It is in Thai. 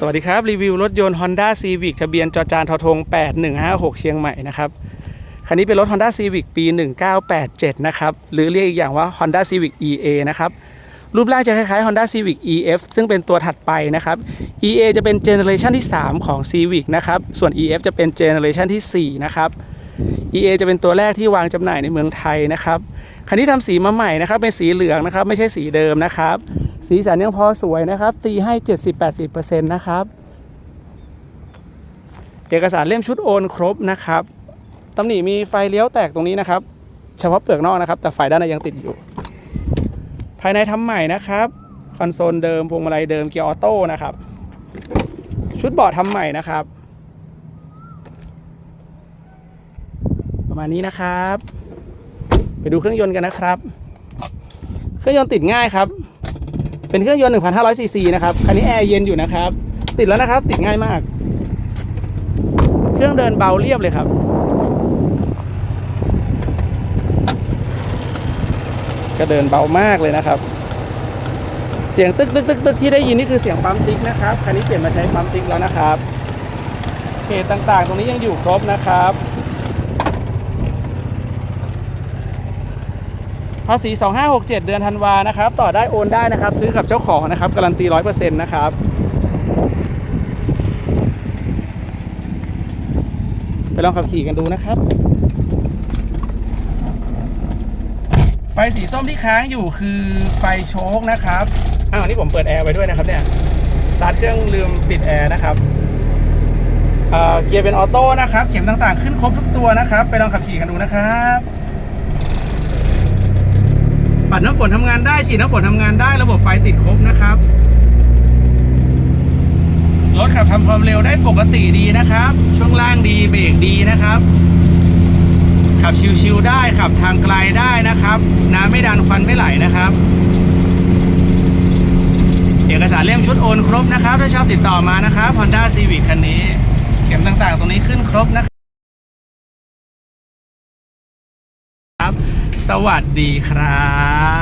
สวัสดีครับ รีวิวรถยนต์ Honda Civic ทะเบียนจอจานทอทง 8156 เชียงใหม่นะครับ คันนี้เป็นรถ Honda Civic ปี 1987 นะครับ หรือเรียกอีกอย่างว่า Honda Civic EA นะครับ รูปร่างจะคล้ายๆ Honda Civic EF ซึ่งเป็นตัวถัดไปนะครับ EA จะเป็นเจเนอเรชันที่ 3 ของ Civic นะครับ ส่วน EF จะเป็นเจเนอเรชันที่ 4 นะครับ EA จะเป็นตัวแรกที่วางจำหน่ายในเมืองไทยนะครับ คันนี้ทำสีมาใหม่นะครับ เป็นสีเหลืองนะครับ ไม่ใช่สีเดิมนะครับ สีสันยังพอสวยนะครับ ตีให้ 70-80%นะครับ เอกสารเล่มชุดโอนครบนะครับตำหนิมีไฟเลี้ยวแตกตรงนี้นะครับ เฉพาะเปลือกนอกนะครับ แต่ไฟด้านในยังติดอยู่ ภายในทำใหม่นะครับ คอนโซลเดิมพวงมาลัยเดิมเกียร์ออโต้นะครับ ชุดเบาะทำใหม่นะครับ ประมาณนี้นะครับ ไปดูเครื่องยนต์กันนะครับ เครื่องยนต์ติดง่ายครับ เป็นเครื่องยนต์ 1,500ซีซีนะครับ คันนี้แอร์เย็นอยู่นะครับ ติดแล้วนะครับ ติดง่ายมาก เครื่องเดินเบาเรียบเลยครับ ก็เดินเบามากเลยนะครับ เสียงตึกตึกตึกตึกที่ได้ยินนี่คือเสียงปั๊มติ๊กนะครับ คันนี้เปลี่ยนมาใช้ปั๊มติ๊กแล้วนะครับเขตต่างๆ ตรงนี้ยังอยู่ครบนะครับ ภาษี 2567 เดือนธันวานะครับ ต่อได้โอนได้นะครับ ซื้อกับเจ้าของนะครับ การันตี 100%นะครับไปลองขับขี่กันดูนะครับ ไฟสีส้มที่ค้างอยู่คือไฟโชคนะครับอ้าวนี่ผมเปิดแอร์ไว้ด้วยนะครับเนี่ยสตาร์ทเครื่องลืมปิดแอร์นะครับเเกียร์เป็นออโต้นะครับ เข็มต่างๆ ขึ้นครบทุกตัวนะครับ ไปลองขับขี่กันดูนะครับ ดน้ำฝนทำงานได้ฉีดน้ำฝนทำงานได้ระบบไฟติดครบนะครับ รถขับทำความเร็วได้ปกติดีนะครับ ช่วงล่างดีเบรกดีนะครับ ขับชิวๆได้ขับทางไกลได้นะครับ น้ำไม่ดันควันไม่ไหลนะครับเอกสารเล่มชุดโอนครบนะครับ ถ้าชอบติดต่อมานะครับ Honda Civic คันนี้ เข็มต่างๆ ตรงนี้ขึ้นครบนะครับ สวัสดีครับ